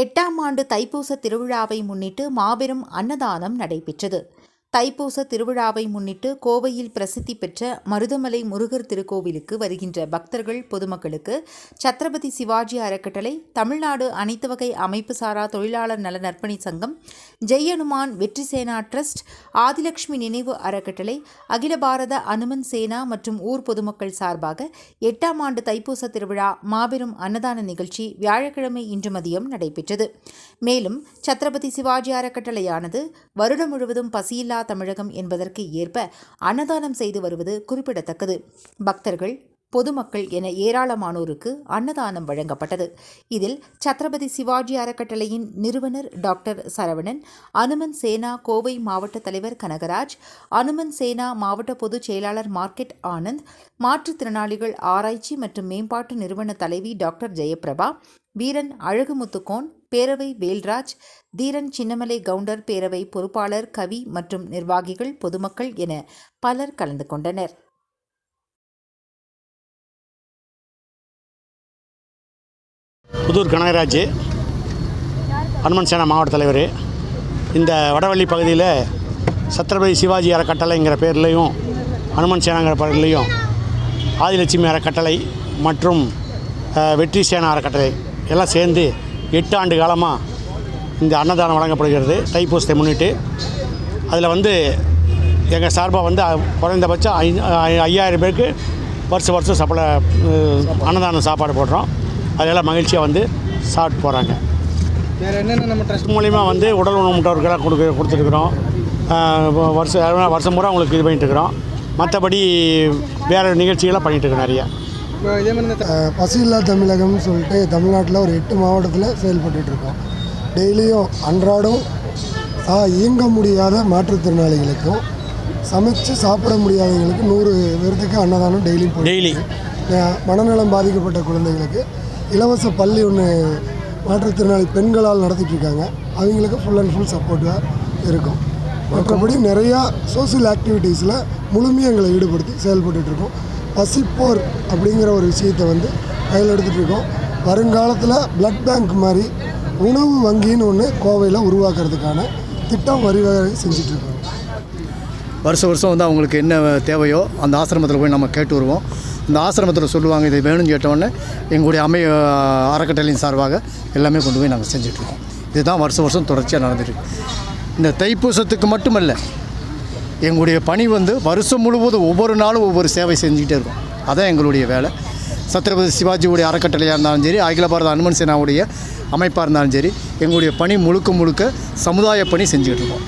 எட்டாம் ஆண்டு தைப்பூச திருவிழாவை முன்னிட்டு மாபெரும் அன்னதானம் நடைபெற்றது. தைப்பூச திருவிழாவை முன்னிட்டு கோவையில் பிரசித்தி பெற்ற மருதமலை முருகர் திருக்கோவிலுக்கு வருகின்ற பக்தர்கள் பொதுமக்களுக்கு சத்ரபதி சிவாஜி அறக்கட்டளை தமிழ்நாடு அனைத்து வகை அமைப்பு சாரா தொழிலாளர் நல நற்பணி சங்கம் ஜெயனுமான் வெற்றி சேனா ட்ரஸ்ட் ஆதிலட்சுமி நினைவு அறக்கட்டளை அகில பாரத அனுமன் சேனா மற்றும் ஊர் பொதுமக்கள் சார்பாக எட்டாம் ஆண்டு தைப்பூச திருவிழா மாபெரும் அன்னதான நிகழ்ச்சி வியாழக்கிழமை இன்று மதியம் நடைபெற்றது. மேலும் சத்ரபதி சிவாஜி அறக்கட்டளையானது வருடம் முழுவதும் பசியில்லா தமிழகம் என்பதற்கு ஏற்ப அன்னதானம் செய்து வருவது குறிப்பிடத்தக்கது. பக்தர்கள் பொதுமக்கள் என ஏராளமானோருக்கு அன்னதானம் வழங்கப்பட்டது. இதில் சத்ரபதி சிவாஜி அறக்கட்டளையின் நிறுவனர் டாக்டர் சரவணன் அனுமன் சேனா கோவை மாவட்ட தலைவர் கனகராஜ் அனுமன் சேனா மாவட்ட பொதுச் செயலாளர் மார்க்கெட் ஆனந்த் மாற்றுத்திறனாளிகள் ஆராய்ச்சி மற்றும் மேம்பாட்டு நிறுவன தலைவி டாக்டர் ஜெயபிரபா வீரன் அழகுமுத்துக்கோன் பேரவை வேல்ராஜ் தீரன் சின்னமலை கவுண்டர் பேரவை பொறுப்பாளர் கவி மற்றும் நிர்வாகிகள் பொதுமக்கள் என பலர் கலந்து கொண்டனர். புதூர் கனகராஜ் ஹனுமன் சேனா மாவட்ட தலைவர். இந்த வடவள்ளி பகுதியில் சத்ரபதி சிவாஜி அறக்கட்டளைங்கிற பேர்லேயும் ஹனுமன் சேனாங்கிற பேர்லேயும் ஆதிலட்சுமி அறக்கட்டளை மற்றும் வெற்றி சேனா அறக்கட்டளை எல்லாம் சேர்ந்து எட்டு ஆண்டு காலமாக இந்த அன்னதானம் வழங்கப்படுகிறது தைப்பூசத்தை முன்னிட்டு. அதில் வந்து எங்கள் சார்பாக வந்து குறைந்தபட்சம் ஐ ஐயாயிரம் பேருக்கு வருஷம் வருஷம் சப்பளை அன்னதானம் சாப்பாடு போடுறோம். அதெல்லாம் மகிழ்ச்சியாக வந்து சாப்பிட்டு போகிறாங்க வேறு என்னென்ன நம்ம ட்ரஸ்ட் மூலிமா வந்து உடல் ஊனமுற்றவர்களாக கொடுக்க கொடுத்துருக்குறோம். வருஷம் வருஷம் பூரா உங்களுக்கு இது பண்ணிட்டு இருக்கிறோம். மற்றபடி வேறு நிகழ்ச்சிகளாக பண்ணிகிட்டு இருக்கோம் நிறையா. இதே மாதிரி பசியில்லா தமிழகம்னு சொல்லிட்டு தமிழ்நாட்டில் ஒரு எட்டு மாவட்டத்தில் செயல்பட்டுட்டு இருக்கோம். டெய்லியும் அன்றாடம் இயங்க முடியாத மாற்றுத்திறனாளிகளுக்கும் சமைச்சு சாப்பிட முடியாதவங்களுக்கு நூறு பேர்த்துக்கு அன்னதானம் டெய்லி. அஹ் மனநலம் பாதிக்கப்பட்ட குழந்தைகளுக்கு இலவச பள்ளி ஒன்று மாற்றுத்திறனாளி பெண்களால் நடத்திட்டு இருக்காங்க. அவங்களுக்கு ஃபுல் அண்ட் ஃபுல் சப்போர்ட்டாக இருக்கும். மற்றபடி நிறையா சோஷியல் ஆக்டிவிட்டீஸில் முழுமையாக எங்களை ஈடுபடுத்தி செயல்பட்டுட்டு இருக்கோம். பசிப்போர் அப்படிங்கிற ஒரு விஷயத்தை வந்து கையில் எடுத்துகிட்ருக்கோம் வருங்காலத்தில் பிளட் பேங்க் மாதிரி உணவு வங்கின்னு ஒன்று கோவையில் உருவாக்குறதுக்கான திட்டம் வரிவகை செஞ்சிட்ருக்கோம். வருஷம் வருஷம் வந்து அவங்களுக்கு என்ன தேவையோ அந்த ஆசிரமத்தில் போய் நம்ம கேட்டு வருவோம். இந்த ஆசிரமத்தில் சொல்லுவாங்க இது வேணும்னு கேட்டோடனே எங்களுடைய அமை அறக்கட்டளையின் சார்பாக எல்லாமே கொண்டு போய் நாங்கள் செஞ்சிட்ருக்கோம். இதுதான் வருஷம் வருஷம் தொடர்ச்சியாக நடந்துருக்கு இந்த தைப்பூசத்துக்கு மட்டுமல்ல எங்களுடைய பணி வந்து வருஷம் முழுவதும் ஒவ்வொரு நாளும் ஒவ்வொரு சேவை செஞ்சுக்கிட்டே இருக்கும். அதான் எங்களுடைய வேலை. சத்ரபதி சிவாஜியுடைய அறக்கட்டளையாக இருந்தாலும் சரி அகில பாரத அனுமன் சேனாவுடைய அமைப்பாக இருந்தாலும் சரி எங்களுடைய பணி முழுக்க முழுக்க சமுதாய பணி செஞ்சுக்கிட்டு இருக்கோம்.